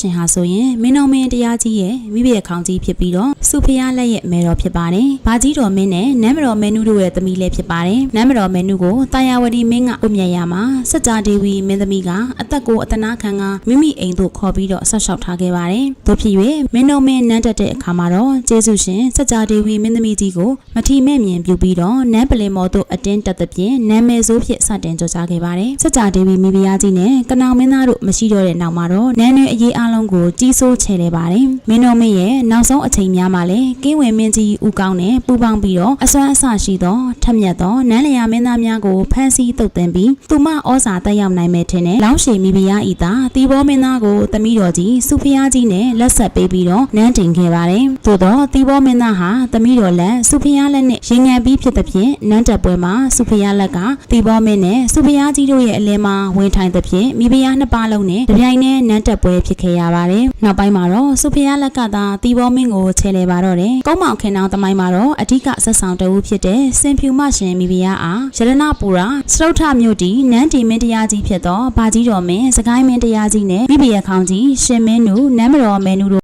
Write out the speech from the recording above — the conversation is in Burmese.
ရှင်ဟာဆိုရင်မင်းတော်မင်းတရားကြီးရဲ့မိဘရဲ့ခေါင်းကြီးဖြစ်ပြီးတော့စုဖျားလက်ရဲ့မဲတော်ဖြစ်ပါတယ်။ဘာကြီးတော်မင်းနဲ့နမ်းမတော်မဲနုတို့ရဲ့သမီးလည်းဖြစ်ပါတယ်။နမ်းမတော်မဲနုကိုတာယာဝတီမင်းကအုတ်မြတ်ရမှာစัจ जा ဒေဝီမင်းသမီးကအသက်ကိုအတနာခံကမိမိအိမ်သို့ခေါ်ပြီးတော့ဆောက်ရှောက်ထားခဲ့ပါတယ်။တို့ဖြစ်၍မင်းတော်မင်းနန်းတက်တဲ့အခါမှာတော့ကျေးဇူးရှင်စัจ जा ဒေဝီမင်းသမီးကြီးကိုမထီမဲ့မြင်ပြုပြီးတော့နန်းပလင်မော်သို့အတင်းတက်သဖြင့်နာမည်ဆိုးဖြစ်စတင်ကြော်ကြားခဲ့ပါတယ်။စัจ जा ဒေဝီမိဖုရားကြီးနဲ့ကနောင်မင်းသားတို့မရှိတော့တဲ့နောက်မှာတော့နန်းတွင်အရေးအ လုံးကိုကြီးစိုးချဲလဲပါတယ်။မင်းတော်မင်းရဲ့နောက်ဆုံးအချိန်များမှာလဲကင်းဝင်မင်းကြီးဦးကောင်းနဲ့ပူပေါင်းပြီးတော့အစွမ်းအစရှိသောထက်မြက်သောနန်းလျာမင်းသားများကိုဖမ်းဆီးတုပ်တင်ပြီးသူမဩဇာတက်ရောက်နိုင်မယ်ထင်တယ်။လောင်းရှည်မိဖုရားဤသားတီဘောမင်းသားကိုတမိတော်ကြီးစုဖျားကြီးနဲ့လက်ဆက်ပေးပြီးတော့နန်းတင်ခဲ့ပါတယ်။သို့တော့တီဘောမင်းသားဟာတမိတော်လက်စုဖျားလက်နဲ့ရင်ငံပြီးဖြစ်တဲ့ဖြင့်နန်းတက်ပွဲမှာစုဖျားလက်ကတီဘောမင်းနဲ့စုဖျားကြီးတို့ရဲ့အလဲမှာဝင်ထိုင်တဲ့ဖြင့်မိဖုရားနှစ်ပါးလုံးနဲ့တပြိုင်တည်းနန်းတက်ပွဲဖြစ်ခဲ့ရပါတယ်။နောက်ပိုင်းမှာတော့စုဖျားလက်ကသာတီဘောမင်းကိုချဲလဲပါတော့တယ်။ကုန်းမောင်ခင်နောင်တမိုင်းမှာတော့အဓိကဆက်ဆောင်တဦးဖြစ်တဲ့စင်ဖြူမရှင်မိဖုရားအားရတနာပူရာစတုထမြို့တီနန်းတီမင်းတရားကြီးဖြစ်သောဘာကြီးတော်မင်းစကိုင်းမင်းတရားကြီးနဲ့မိဖုရားခေါင်းကြီးရှင်မင်းနုနမ်းမတော်မဲနုတို့